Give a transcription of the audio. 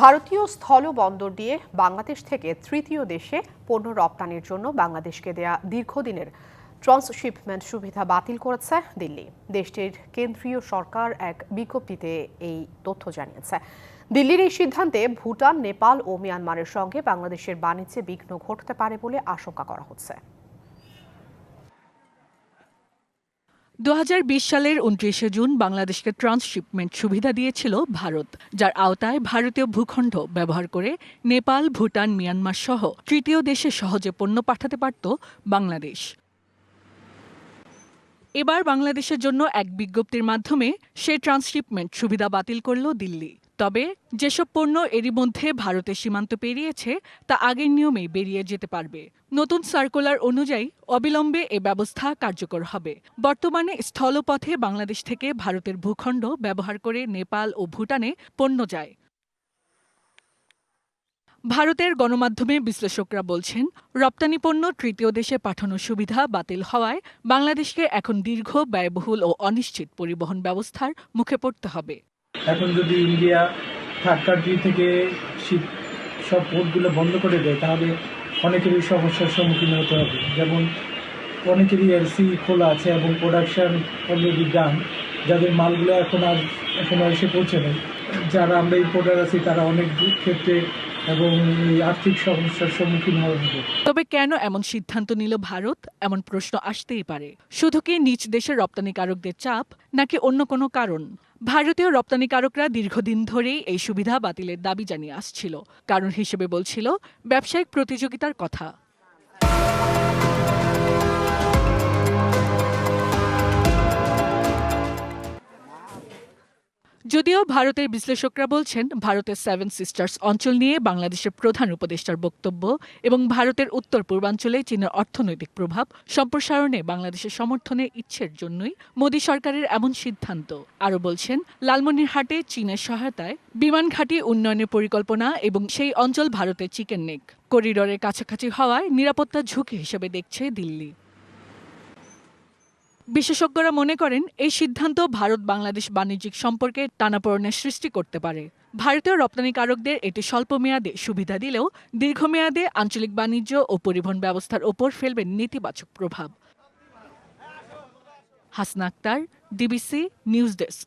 ভারতীয় স্থল বন্দর দিয়ে বাংলাদেশ থেকে তৃতীয় দেশে পণ্য রপ্তানির জন্য বাংলাদেশকে দেয়া দীর্ঘদিনের ট্রান্সশিপমেন্ট সুবিধা বাতিল করেছে দিল্লি। দেশটির কেন্দ্রীয় সরকার এক বিজ্ঞপ্তিতে এই তথ্য জানিয়েছে। দিল্লির এই সিদ্ধান্তে ভুটান, নেপাল ও মিয়ানমারের সঙ্গে বাংলাদেশের বাণিজ্যে বিঘ্ন ঘটতে পারে বলে আশঙ্কা করা হচ্ছে। দু হাজার বিশ সালের উনত্রিশে জুন বাংলাদেশকে ট্রান্সশিপমেন্ট সুবিধা দিয়েছিল ভারত, যার আওতায় ভারতীয় ভূখণ্ড ব্যবহার করে নেপাল, ভুটান, মিয়ানমার সহ তৃতীয় দেশে সহজে পণ্য পাঠাতে পারত বাংলাদেশ। এবার বাংলাদেশের জন্য এক বিজ্ঞপ্তির মাধ্যমে সে ট্রান্সশিপমেন্ট সুবিধা বাতিল করল দিল্লি। তবে যেসব পণ্য এরই মধ্যে ভারতের সীমান্ত পেরিয়েছে, তা আগের নিয়মেই বেরিয়ে যেতে পারবে। নতুন সার্কুলার অনুযায়ী অবিলম্বে এ ব্যবস্থা কার্যকর হবে। বর্তমানে স্থলপথে বাংলাদেশ থেকে ভারতের ভূখণ্ড ব্যবহার করে নেপাল ও ভুটানে পণ্য যায়। ভারতের গণমাধ্যমে বিশ্লেষকরা বলছেন, রপ্তানি পণ্য তৃতীয় দেশে পাঠানোর সুবিধা বাতিল হওয়ায় বাংলাদেশকে এখন দীর্ঘ, ব্যয়বহুল ও অনিশ্চিত পরিবহন ব্যবস্থার মুখে পড়তে হবে। এখন যদি ইন্ডিয়া থার্ড কান্ট্রি থেকে শীত, সব পোর্টগুলো বন্ধ করে দেয়, তাহলে অনেকেরই সমস্যার সম্মুখীন হতে হবে। যেমন অনেকেরই এলসি খোলা আছে এবং প্রোডাকশান অলরেডি ডান যাদের মালগুলো এখন আর এখন আর এসে পৌঁছে নেই। যারা আমরা ইম্পোর্টার আছি, তারা অনেক ক্ষেত্রে এবং আর্থিক সমস্যার সম্মুখীন হবে। তবে কেন এমন সিদ্ধান্ত নিল ভারত? এমন প্রশ্ন আসতেই পারে। শুধু কি নিজ দেশের রপ্তানিকারকদের চাপ, নাকি অন্য কোনো কারণ? ভারতীয় রপ্তানিকারকরা দীর্ঘদিন ধরেই এই সুবিধা বাতিলের দাবি জানিয়ে আসছিল। কারণ হিসেবে বলছিল, ব্যবসায়িক প্রতিযোগিতার কথা। যদিও ভারতের বিশ্লেষকরা বলছেন, ভারতের সেভেন সিস্টার্স অঞ্চল নিয়ে বাংলাদেশের প্রধান উপদেষ্টার বক্তব্য এবং ভারতের উত্তর পূর্বাঞ্চলে চীনের অর্থনৈতিক প্রভাব সম্প্রসারণে বাংলাদেশের সমর্থনে ইচ্ছের জন্যই মোদী সরকারের এমন সিদ্ধান্ত। আরও বলছেন, লালমনিরহাটে চীনের সহায়তায় বিমান ঘাঁটি উন্নয়নের পরিকল্পনা এবং সেই অঞ্চল ভারতের চিকেন নেক। করিডোরের কাছাকাছি হওয়ায় নিরাপত্তা ঝুঁকি হিসেবে দেখছে দিল্লি। বিশেষজ্ঞরা মনে করেন এই সিদ্ধান্ত ভারত বাংলাদেশ বাণিজ্যিক সম্পর্কে টানাপোড়নের সৃষ্টি করতে পারে। ভারতীয় রপ্তানিকারকদের এটি স্বল্প মেয়াদে সুবিধা দিলেও দীর্ঘমেয়াদে আঞ্চলিক বাণিজ্য ও পরিবহন ব্যবস্থার ওপর ফেলবে নেতিবাচক প্রভাব। Hasna Akter DBC news desk